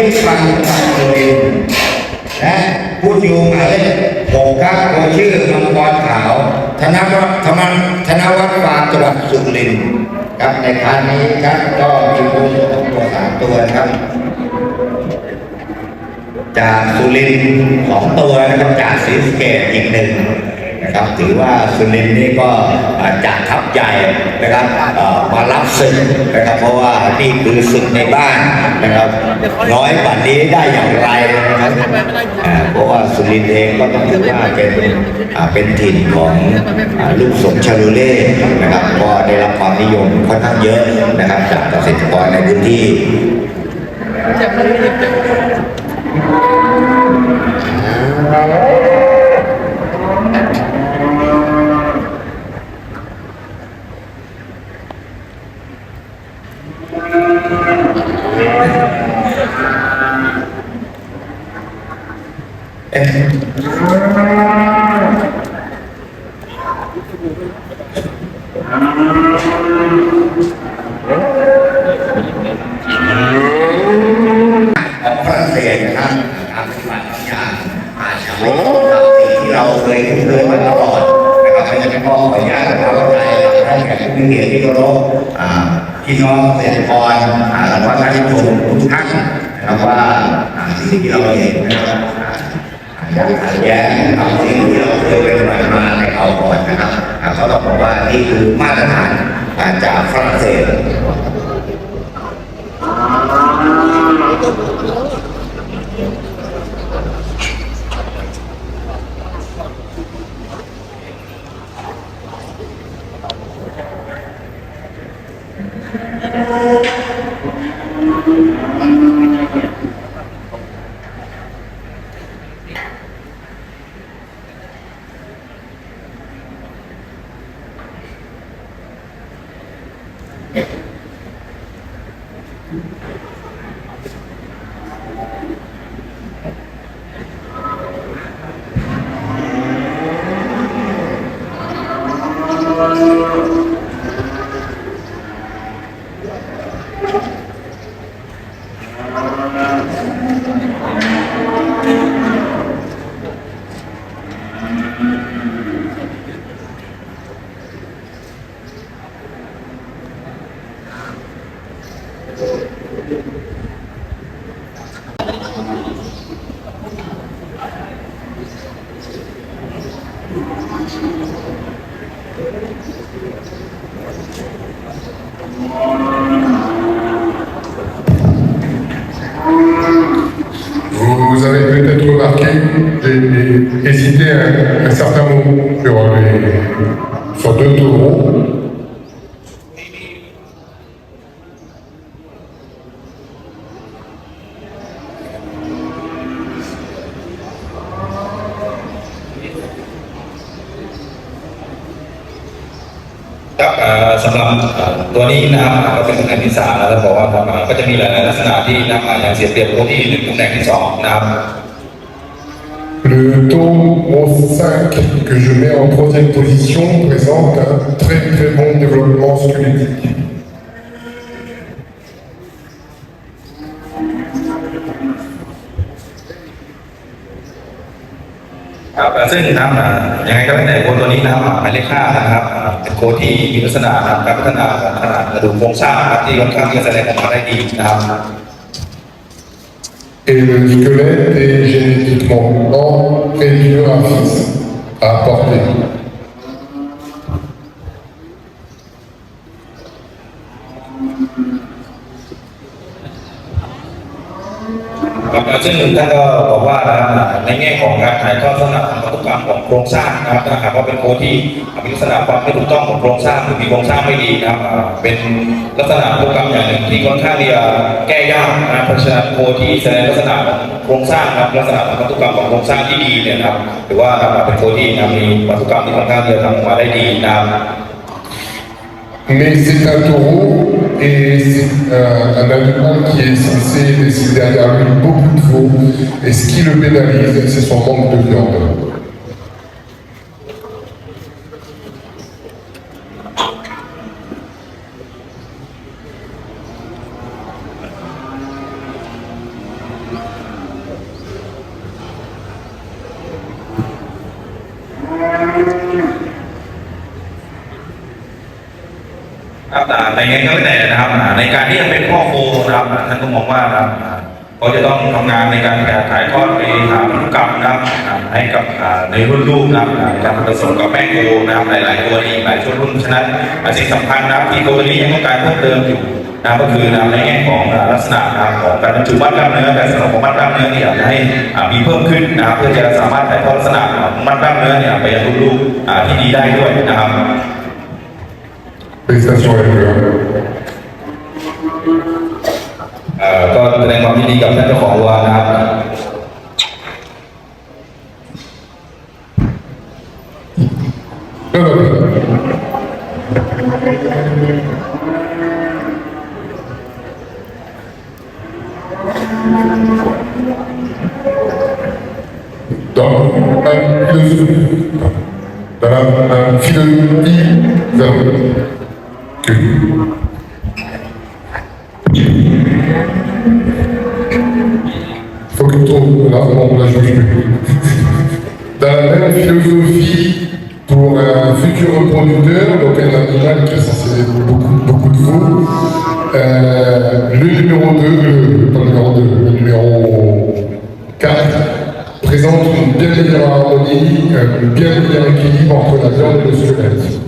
ได้ฟังจากตัวเองและผู้อยู่หมายเลขหกครับตัวชื่อมังกรขาว ธนวัฒน์ธรรมธนวัฒน์ฟาร์มจังหวัดสุรินทร์ครับในครั้งนี้ครับก็มีผู้ชมตัวสามตัวครับ จากสุรินทร์สองตัวนะครับจากศรีสะเกษอีกหนึ่ง นะครับ ถือว่าสุรินทร์นี่ก็จากทัพใหญ่นะครับมารับศึกนะครับ เพราะว่านี่คือศึกในบ้านนะครับน้อยกว่านี้ได้อย่างไรนะครับเพราะว่าสุรินทร์เองก็ต้องถือว่าเป็นเป็นถิ่นของอลูกสมชาลูเล่นะครับก็ได้รับความนิยมค่อนข้างเยอะนะครับจากเกษตรกรในพื้นที่ ของฝรั่งเศสนะครับการปฏิบัติบางอย่างอาจจะไม่ตรงกับสิ่งที่เราเคยคุ้นเคยมาตลอดนะครับเพราะฉะนั้นก็ขออนุญาตทำความเข้าใจให้แก่ผู้มีเกียรติที่เคารพอ่าพี่น้องเกษตรกรอ่าแล้วก็ท่าชมทุกท่านนะครับว่าอ่าสิ่งที่เราเห็นนะครับ อย่างขัดแย้งกับสิ่งที่เราเคยเป็นมามาในเอาก่อนนะครับเขาต้องบอกว่านี่คือมาตรฐานจากฝรั่งเศส Vous avez peut-être remarqué, j'ai hésité un, un certain moment sur, les, sur deux taureaux. สำหรับตัวนี้นะครับก็เป็นตำแหน่งที่สามแล้วบอกว่าครับก็จะมีหลายลักษณะที่นะครับอ่าอย่างเสียเปรียบตัวที่หนึ่งตำแหน่งที่สองนะครับ Le taureau 5 que je mets en troisième position présente un très très bon développement squelettique. ครับซึ่งนะครับยังไงก็แล้วแต่โค้ดตัวนี้นะครับหมายเลขห้านะครับเป็นโค้ดที่มีลักษณะการพัฒนาของขนาดกระดูกโครงสร้างครับที่ค่อนข้างที่จะแสดงออกมาได้ดีนะครับ Et le squelette est génétiquement blanc, très dur à fils, à porter. ซึ่งท่านก็บอกว่าในแง่ของการถ่ายทอดลักษณะทางพันธุกรรมของโครงสร้างนะครับถ้าหากว่าเป็นโค้ดที่มีลักษณะความไม่ถูกต้องของโครงสร้างหรือมีโครงสร้างไม่ดีนะครับเป็นลักษณะพันธุกรรมอย่างหนึ่งที่ค่อนข้างที่จะแก้ยากนะเพราะฉะนั้นโค้ดที่แสดงลักษณะของโครงสร้างนะครับลักษณะของพันธุกรรมของโครงสร้างที่ดีเนี่ยนะครับถือว่าเป็นโค้ดที่มีพันธุกรรมที่ค่อนข้างที่จะทำออกมาได้ดีนะครับ Mais c'est un taureau et c'est un, un animal qui est censé laisser derrière lui beaucoup de veaux. Et ce qui le pénalise, c'est son manque de viande. ยังไงก็ไม่แต่นะครับ ในการที่จะเป็นพ่อโคนะครับท่านก็มองว่านะครับอ่าเขาจะต้องทำงานในการถ่ายทอดไปหาพันธุกรรมนะครับให้กับในรุ่นลูกนะครับการผสมกับแป้งโคนะครับหลาย ๆ ตัวนี้หลายช่วงรุ่นฉะนั้นสิ่งสำคัญนะครับที่ตัวนี้ยังต้องการเพิ่มเติมอยู่นะก็คือนะในแง่ของลักษณะนะของการบรรจุมัดกล้ามเนื้อการสนองของมัดกล้ามเนื้อเนี่ยอยากจะให้มีเพิ่มขึ้นนะครับเพื่อจะสามารถถ่ายทอดลักษณะของมัดกล้ามเนื้อเนี่ยไปยังลูกอ่าที่ดีได้ด้วยนะครับ Félicitations à joueurs. เอ่อก็แสดงความยินดีกับท่านเจ้าของวัวนะครับ Non, non, non. Dans la philosophie, dans la philosophie, nous avons que Dans la même philosophie, pour un futur reproducteur, donc un animal qui est censé beaucoup, beaucoup de veaux, euh, le numéro 2, le, pas le numéro 2, le numéro 4, présente une bien meilleure harmonie, un bien meilleur équilibre entre la viande et le squelette.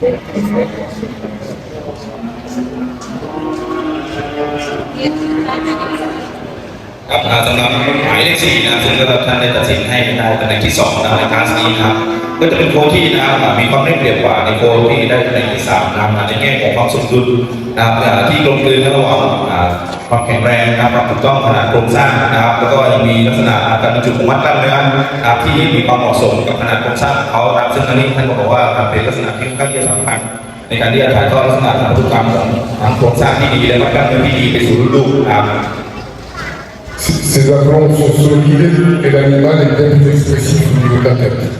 ครับอ่าสำหรับหมายเลขสี่นะครับซึ่งก็ท่านได้ตัดสินให้ได้ตำแหน่งที่สองนะครับในคลาสนี้ครับ ก็จะเป็นโค้ที่นะครับมีความได้เปรียบกว่าในโค้ที่ได้ตำแหน่งที่สามนะครับอ่าในแง่ของความสมดุลนะครับที่กลมกลืนระหว่างความแข็งแรงนะครับความถูกต้องขนาดโครงสร้างนะครับ แล้วก็ยังมีลักษณะการบรรจุของมัดกล้ามเนื้อนะครับที่มีความเหมาะสมกับขนาดโครงสร้างของเขาครับซึ่งอันนี้ท่านบอกว่าเป็นลักษณะที่ค่อนข้างที่จะสำคัญในการที่จะถ่ายทอดลักษณะทางพันธุกรรมของทั้งโครงสร้างที่ดีและมัดกล้ามเนื้อที่ดีไปสู่ลูกนะครับ Ces aplomбs sont solides et l'animal est bien plus expressif au niveau de la tête.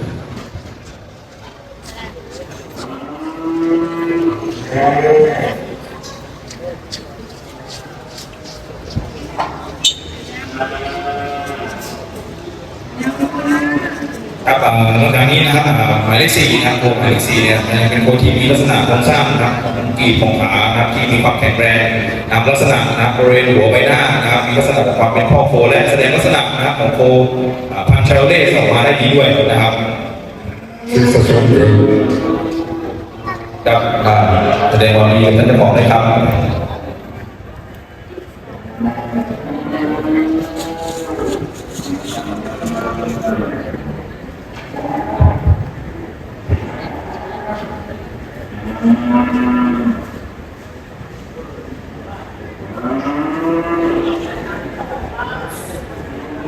ครับอ่านอกจากนี้นะครับหมายเลขสี่นะครับโคหมายเลขสี่เนี่ยเป็นโค้ชที่มีลักษณะโครงสร้างนะครับของกรีบของขาครับที่มีความแข็งแรงนะครับลักษณะนะครับบริเวณหัวใบหน้านะครับมีลักษณะของความเป็นพ่อโคและแสดงลักษณะนะครับของโคพันชาโรเล่ออกมาได้ดีด้วยนะครับ ครับอ่าแสดงความยินดีกับท่านเจ้าของเลยครับ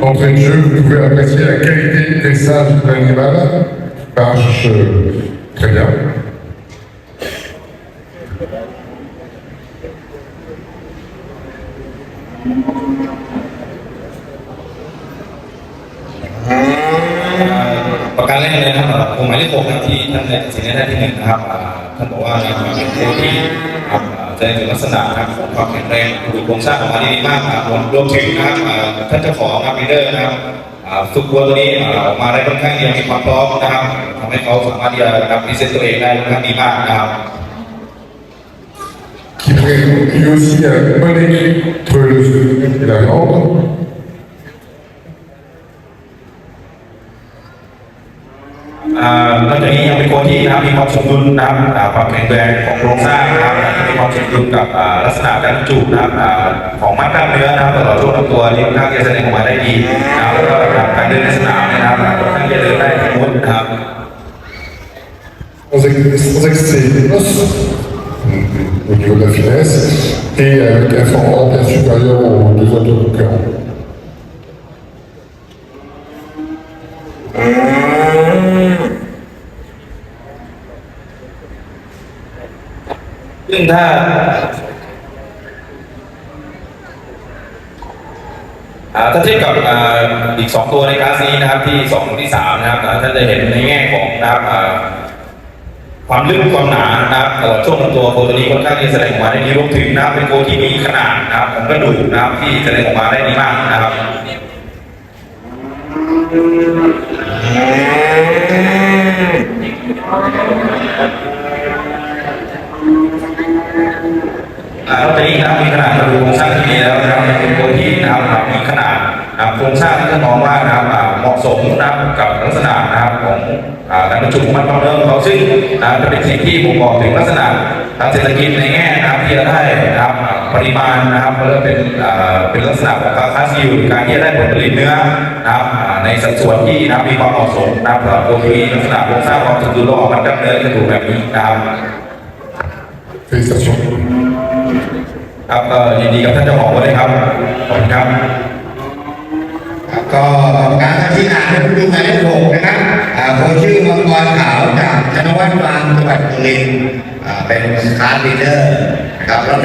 Entrée de jeu, vous pouvez apprécier la qualité des sages de l'animal. Marche euh, très bien. ประการแรกเลยนะครับผมหมายเลขหกนะครับที่ท่านได้ตัดสินใจได้ที่หนึ่งนะครับท่านบอกว่านะครับเป็นโค้ที่ครับอ่าแสดงถึงลักษณะนะครับของความแข็งแรงดูโครงสร้างออกมาดีมากครับรวมรวมถึงนะครับท่านเจ้าของครับลีเดอร์นะครับอ่าฝึกวัวตัวนี้ออกมาได้ค่อนข้างที่จะมีความพร้อมนะครับทำให้เขาสามารถที่จะรับรีเซ็ตตัวเองได้ค่อนข้างดีมากนะครับ le squelette et la viande. อ่านอกจากนี้ยังเป็นคนที่นะครับมีความสมดุลนะครับอ่าความแข็งแรงของโครงสร้างนะครับมีความสมดุลกับอ่าลักษณะการบรรจุนะครับอ่าของมัดกล้ามเนื้อนะครับตลอดช่วงลำตัวที่ค่อนข้างจะแสดงออกมาได้ดีนะครับแล้วก็การเดินในสนามนะครับค่อนข้างจะเดินได้สมูทนะครับ sans, extremos au niveau de la finesse et avec un format bien supérieur aux deux autres concurrents. ซึ่งถ้าถ้าเทียบกับอ่าอีก 2 ตัวในคลาสนี้นะครับที่2ที่3นะครับท่านจะเห็นในแง่ของนะครับ ความลึกความหนานะครับตลอดช่วงลำตัวโคตัวนี้ค่อนข้างที่จะแสดงออกมาได้ดีรวมถึงนะครับเป็นโคที่มีขนาดนะครับของกระดูกนะครับที่แสดงออกมาได้ดีมากนะครับอ่านอกจากนี้นะครับมีขนาดกระดูกโครงสร้างที่ดีแล้วนะครับเป็นตัวที่นะครับมีขนาดนะครับโครงสร้างที่จะมองว่านะครับ เหมาะสมนะครับกับลักษณะนะครับของการบรรจุของมันความเดิมของเขาซึ่งนะจะเป็นสิ่งที่บ่งบอกถึงลักษณะทางเศรษฐกิจในแง่นะครับที่จะได้นะครับปริมาณนะครับเริ่มเป็นเป็นลักษณะของการค้าซิลการที่จะได้ผลผลิตเนื้อนะครับในสัดส่วนที่นะมีความเหมาะสมนะครับสำหรับตัวที่มีลักษณะโครงสร้างความสมดุลระหว่างมันกับเนื้อกระดูกแบบนี้นะครับครับยินดีกับท่านเจ้าของด้วยครับขอบคุณครับ ครับก็การที่อ่านให้ผู้ดูหมายเลขหกนะครับอ่าคนชื่อมังกรขาวจากชนวัฒน์ฟางจังหวัดสุรินทร์อ่าเป็นคาร์ดลีดเดอร์นะครับแล้ว